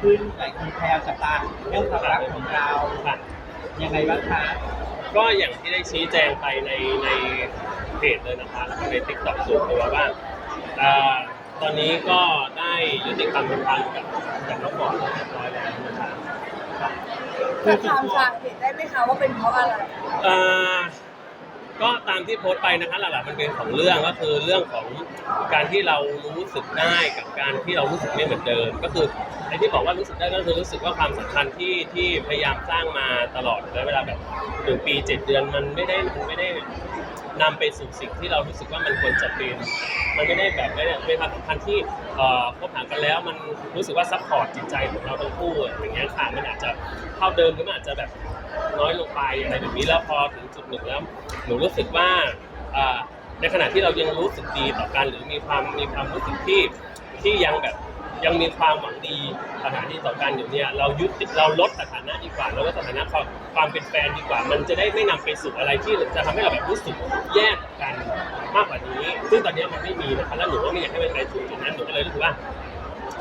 ขึ้นหลายคนแพรวจับตาเรื่องความรักของเราค่ะยังไงบ้างคะก็อย่างที่ได้ชี้แจงไปในในเพจเลยนะคะแล้วก็ในติ๊กต็อกส่วนตัวว่าอ่าตอนนี้ก็ได้ยุติความสัมพันธ์กับกับน้องบอลเรียบร้อยแล้วนะคะจะถามสาเหตุได้ไหมคะว่าเป็นเพราะอะไรเอ่อ ก็ตามที่โพสต์ไปนะคะหลักๆมันเป็นของเรื่องก็คือเรื่องของการที่เรารู้สึกได้กับการที่เรารู้สึกไม่เหมือนเดิม ก็คือไอ้ที่บอกว่ารู้สึกได้ก็คือรู้สึกว่าความสัมพันธ์ที่ที่พยายามสร้างมาตลอดระยะเวลาแบบหนึ่งปีเจ็ดเดือนมันไม่ได้มันไม่ได้นำไปสู่สิ่งที่เรารู้สึกว่ามันควรจะเป็น มันไม่ได้แบบไม่ได้เป็นความสัมพันธ์ที่เอ่อคบหากันแล้วมันรู้สึกว่าซัพพอร์ตจิตใจของเราทั้งคู่อย่างเงี้ยค่ะมันอาจจะเท่าเดิมหรือมันอาจจะแบบ น้อยลงไปอะไรแบบนี้แล้วพอถึงจุดหนึ่งแล้วหนูรู้สึกว่าในขณะที่เรายังรู้สึกดีต่อกันหรือมีความมีความรู้สึกที่ที่ยังแบบยังมีความหวังดีสถานีต่อกันอยู่เนี่ยเรายุติเราลดสถานะดีกว่าเราลดสถานะความความเป็นแฟนดีกว่า มันจะได้ไม่นำไปสู่อะไรที่จะทำให้เราแบบรู้สึกแยกกันมากกว่านี้ ซึ่งตอนนี้มันไม่มีนะคะแล้วหนูก็ไม่อยากให้มันไปสู่จุดนั้นหนูก็เลยรู้สึกว่า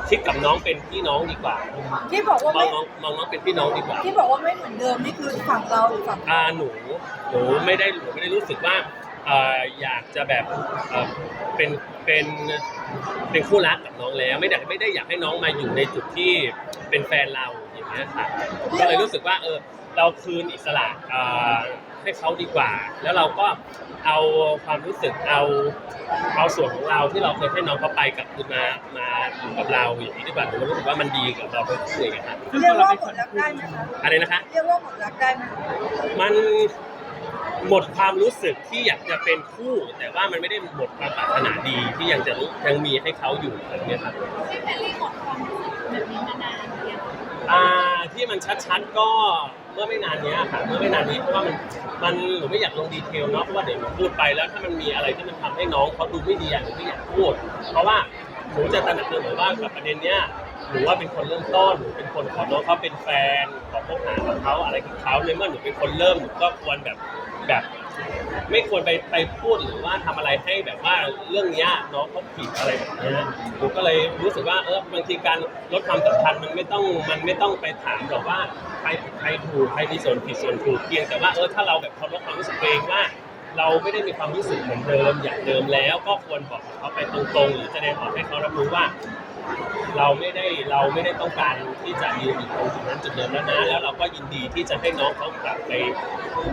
คิดกับน้องเป็นพี่น้องดีกว่าที่บอกว่า มองไม่น้องมองน้องเป็นพี่น้องดีกว่า ที่บอกว่าไม่เหมือนเดิมนี่คือฝั่งเราหรือฝั่งอ่าหนูหนูไม่ได้หนูไม่ได้รู้สึกว่าเอ่ออยากจะแบบเอ่อเป็นเป็นเป็นคู่รักกับน้องแล้ว ไม่ได้ไม่ได้อยากให้น้องมาอยู่ในจุดที่เป็นแฟนเราอย่างเงี้ยค่ะก็เลยรู้สึกว่าเออเราคืนอิสระเอ่อ ให้เขาดีกว่า แล้วเราก็เอาความรู้สึกเอาเอาส่วนของเราที่เราเคยให้น้องเขาไปกลับคืนมามาอยู่กับเราอย่างนี้ดีกว่าหนูรู้สึกว่ามันดีกับเราทั้งคู่อย่างเงี้ยครับเรียกว่าหมดรักได้ไหมคะอะไรนะคะเรียกว่าหมดรักได้ไหมมันหมดความรู้สึกที่อยากจะเป็นคู่ แต่ว่ามันไม่ได้หมดความปรารถนาดีที่ยังจะรู้ยังมีให้เขาอยู่แบบเนี้ยครับพี่แพรรี่หมดความรู้สึกแบบนี้มานานหรือยังอ่าที่มันชัดๆก็เมื่อไม่นานนี้ค่ะเมื่อไม่นานนี้เพราะว่ามันมันหนูไม่อยากลงดีเทลเนาะเพราะว่าเดี๋ยวหนูพูดไปแล้วถ้ามันมีอะไรที่มันทำให้น้องเขาดูไม่ดีอะหนูไม่อยากพูด เพราะว่าหนูจะตระหนักเสมอว่ากับประเด็นเนี้ยหนูว่าเป็นคนเริ่มต้นหนูเป็นคนขอน้องเขาเป็นแฟนขอคบหากับเขาอะไรกับเขาในเมื่อหนูเป็นคนเริ่มหนูก็ควรแบบแบบ ไม่ควรไปไปพูดหรือว่าทำอะไรให้แบบว่าเรื่องนี้ยน้องเขาผิดอะไรแบบนี้ผมก็เลยรู้สึกว่าเออบางทีการลดความสัมพันธ์มันไม่ต้องมันไม่ต้องไปถามหรอกว่าใครใครถูกใครมีส่วนผิดส่วนถูกเพียงแต่ว่าเออถ้าเราแบบเคารพความรู้สึกตัวเองว่า เราไม่ได้มีความรู้สึกเหมือนเดิมอย่างเดิมแล้ว ก็ควรบอกเขาไปตรงๆหรือแสดงออกให้เขารับรู้ว่า เราไม่ได้เราไม่ได้ต้องการที่จะยืนอยู่ตรงจุดนั้นจุดเดิมแล้วนะแล้วเราก็ยินดีที่จะให้น้องเขากลับไป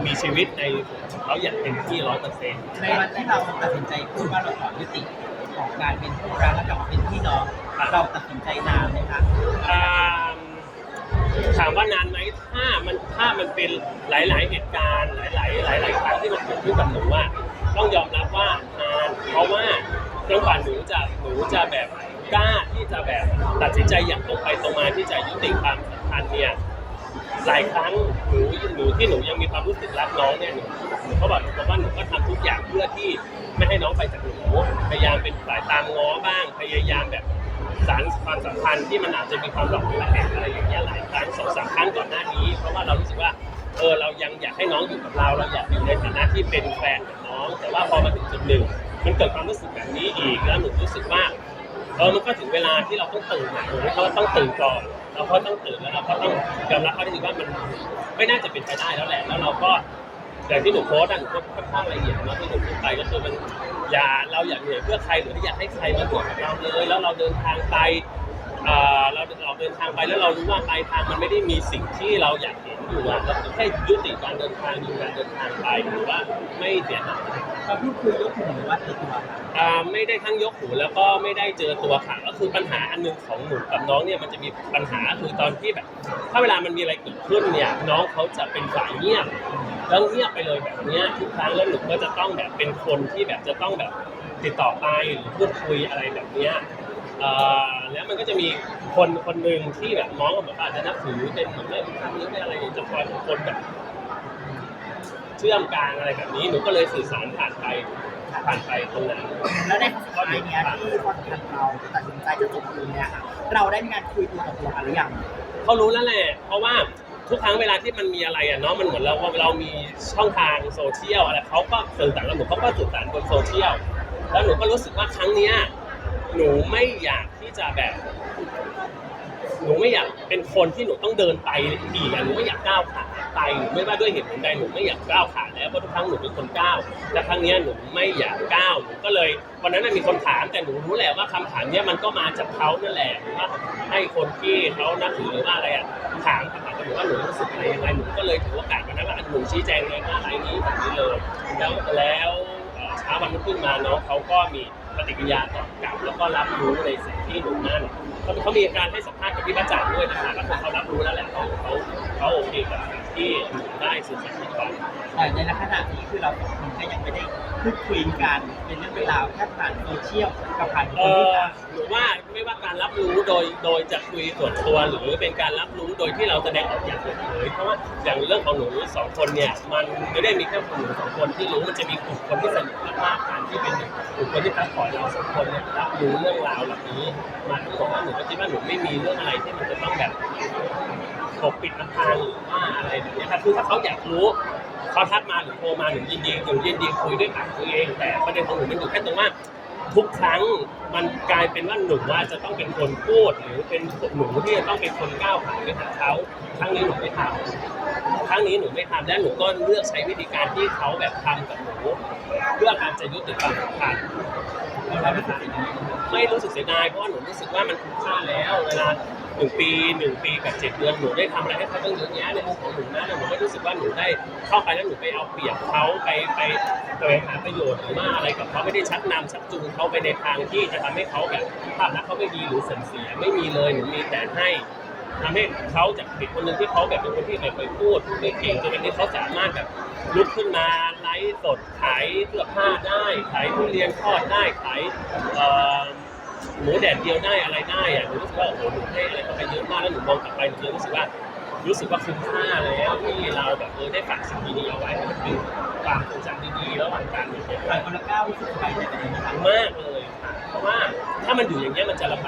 มีชีวิตในของเขาอย่างเต็มที่ร้อยเปอร์เซ็นต์ในวันที่เราตัดสินใจพูดว่าเราขอยุติของการเป็นคู่รักและกลับมาเป็นพี่น้องเราตัดสินใจนานไหมคะถามว่านานไหมถ้ามันถ้ามันเป็นหลาย ๆ เหตุการณ์ หลาย ๆ หลาย ๆ ครั้งที่มันเกิดขึ้นกับหนูว่า ต้องยอมรับว่านานเพราะว่าจนกว่าหนูจะหนูจะแบบ กล้าที่จะแบบตัดสินใจอย่างตรงไปตรงมาที่จะยุติความสัมพันธ์เนี่ยหลายครั้งหนูหนูที่หนูยังมีความรู้สึกรักน้องเนี่ยหนูหนูก็บอกตรงว่าหนูก็ทำทุกอย่างเพื่อที่ไม่ให้น้องไปจากหนูพยายามเป็นสายตามง้อบ้าง พยายามแบบสารความสัมพันธ์ที่มันอาจจะมีความหลอกระแหงอะไรอย่างเงี้ยหลายครั้งสองสามครั้งก่อนหน้านี้ เพราะว่าเรารู้สึกว่าเออเรายังอยากให้น้องอยู่กับเราเราอยากอยู่ในฐานะที่เป็นแฟนกับน้อง แต่ว่าพอมาถึงจุดหนึ่งมันเกิดความรู้สึกแบบนี้อีกแล้วหนูรู้สึกว่า เออมันก็ถึงเวลาที่เราต้องตื่นนะหนูเขาต้องตื่นก่อน เราก็ต้องตื่นแล้วเราก็ต้องยอมรับข้อที่จริงว่ามันไม่น่าจะเป็นไปได้แล้วแหละ แล้วเราก็อย่างที่หนูโพสต์อะหนูโพสต์ค่อนข้างละเอียดเนาะที่หนูพูดไปก็คือมันอย่าเราอยากเหนื่อยเพื่อใครหรืออยากให้ใครมาเหนื่อยกับเราเลย แล้วเราเดินทางไปเอ่อเราเราเดินทางไปแล้วเรารู้ว่าปลายทางมันไม่ได้มีสิ่งที่เราอยากเห็น อยู่อะเราแค่ยุติการเดินทางอยู่การเดินทางไปหรือว่าไม่เสียหายเขาพูดคุยยกหูหรือว่าเจอตัวอ่าไม่ได้ทั้งยกหูแล้วก็ไม่ได้เจอตัวค่ะก็คือปัญหาอันหนึงของหนูกับน้องเนี่ยมันจะมีปัญหาคือตอนที่แบบ ถ้าเวลามันมีอะไรเกิดขึ้นเนี่ยน้องเขาจะเป็นฝ่ายเงียบแล้วเงียบไปเลยแบบเนี้ยทุกครั้งแล้วหนูก็จะต้องแบบเป็นคนที่แบบจะต้องแบบติดต่อไปหรือพูดคุยอะไรแบบเนี้ย อ่าแล้วมันก็จะมีคนคนหนึ่งที่แบบน้องแบบอาจจะนับถือเป็นเหมือนไม่ทำหรือไม่อะไรเนี่ยจะคอยเป็นคนแบบเชื่อมกลางอะไรแบบนี้หนูก็เลยสื่อสารผ่านไปผ่านไปตรงนั้นแล้วในสุดท้ายเนี้ยที่คนทางเราตัดสินใจจะจบคืนเนี่ยค่ะเราได้มีการคุยตัวต่อตัวกันหรือยังเขารู้แล้วแหละเพราะว่าทุกครั้งเวลาที่มันมีอะไรอะเนาะมันเหมือนเราว่าเรามีช่องทางโซเชียลอะไรเขาก็สื่อสารกับหนูเขาก็สื่อสารบนโซเชียลแล้วหนูก็รู้สึกว่าครั้งเนี้ย หนูไม่อยากที่จะแบบ หนูไม่อยากเป็นคนที่หนูต้องเดินไปอีกอะหนูไม่อยากก้าวขาไปหนูไม่ว่าด้วยเหตุผลใดหนูไม่อยากก้าวขาแล้วเพราะทุกครั้งหนูเป็นคนก้าวแต่ครั้งเนี้ยหนูไม่อยากก้าวหนูก็เลยวันนั้นนะมีคนถามแต่หนูรู้แหละว่าคำถามเนี้ยมันก็มาจากเขานั่นแหละหรือว่าให้คนที่เขานับถือหรือว่าอะไรอะถามคำถามกับหนูว่าหนูรู้สึกอะไรยังไงหนูก็เลยถือโอกาสวันนั้นว่าหนูชี้แจงเลยว่าอะไรนี้แบบนี้เลยแล้วแล้วเอ่อเช้าวันรุ่งขึ้นมาเนาะเขาก็มี ปฏิกิริยาตอบกลับแล้วก็รับรู้ในสิ่งที่หนูนั่นเขาเขามีการให้สัมภาษณ์กับพี่ประจักษ์ด้วยนะคะก็คือเขารับรู้แล้วแหละเขาเขาเขาโอเคกับ ที่ได้สื่อสารไปแต่ในขณะนี้คือเราสองคนก็ยังไม่ได้พูดคุยกันเป็นเรื่องเป็นราวแค่ผ่านโซเชียลกับผ่านคเอนที่อสามหนูว่าไม่ว่าการรับรู้โดยโดยจะคุยส่วนตัวหรือเป็นการรับรู้โดยที่เราแสดงออกอย่างเปิดเผยเพราะว่าอย่างเรื่องของหนูสองคนเนี่ยมันไม่ได้มีแค่หนูสองคนที่รู้มันจะมีกลุ่มคนที่สนิทมากๆกันที่เป็นกลุ่มคนที่ซัพพอเราสองคนเนี่ยรับรู้เรื่องราวเหล่านี้มาทั้งหมดแล้วหนูก็คิดว่าหนูไม่มีเรื่องอะไรที่มันจะต้องแบบ ปกปิดน้ำตาหรือว่าอะไรบบนี้ครับคือถ้าเขาอยากรู้เขาทักมาหรือโทรมาหนูยินดีหนูยินดีคุยด้วยปากตัวเอง แต่ประเด็นของหนูมันอยู่แค่ตรงว่าทุกครั้งมันกลายเป็นว่าหนูว่าจะต้องเป็นคนพูดหรือเป็นหนูที่จะต้องเป็นคนก้าวผ่านไปหาเขาครั้งนี้หนูไม่ทำครั้งนี้หนูไม่ทำและหนูก็เลือกใช้วิธีการที่เขาแบบทำกับหนูเพื่อการจะยุติความสัมพันธ์เรารู้สึกยังไงไม่รู้สึกเสียดายเพราะว่าหนูรู้สึกว่ามันคุ้มค่าแล้วเวลา หนึ่งปีหนึ่งปีกับเจ็ดเดือนหนูได้ทำอะไรให้เขาตั้งเยอะแยะในมุมของหนูนะแต่หนูไม่รู้สึกว่าหนูได้เข้าไปแล้วหนูไปเอาเปรียบเขาไปไปไปหาประโยชน์หรือว่าอะไรกับเขาไม่ได้ชักนำชักจูงเขาไปในทางที่จะทำให้เขาแบบภาพลักษณ์เขาไม่ดีหรือเสื่อมเสียไม่มีเลยหนูมีแต่ให้ทำให้เขาจากเด็กคนหนึ่งที่เขาแบบเป็นคนที่ไม่เคยพูดพูดไม่เก่งจนวันนี้เขาสามารถแบบ ลุกขึ้นมาไลฟ์สดขายเสื้อผ้าได้ ขายทุเรียนทอดได้ขายเอ่อ หมูแดดเดียวได้อะไรได้อะหนูรู้สึกว่าโอ้โหหนูให้อะไรเขาไปเยอะมากแล้วหนูมองกลับไปหนูเลยรู้สึกว่า รู้สึกว่าคุ้มค่าแล้วที่เราแบบเออได้ฝากสิ่งดีๆเอาไว้ให้มันเป็นความทรงจำดีๆระหว่างการอยู่ด้วยผ่านคนละก้าวรู้สึกสบายใจกับตัวเองไหมคะมากเลยค่ะเพราะว่าถ้ามันอยู่อย่างเงี้ยมันจะลำบาก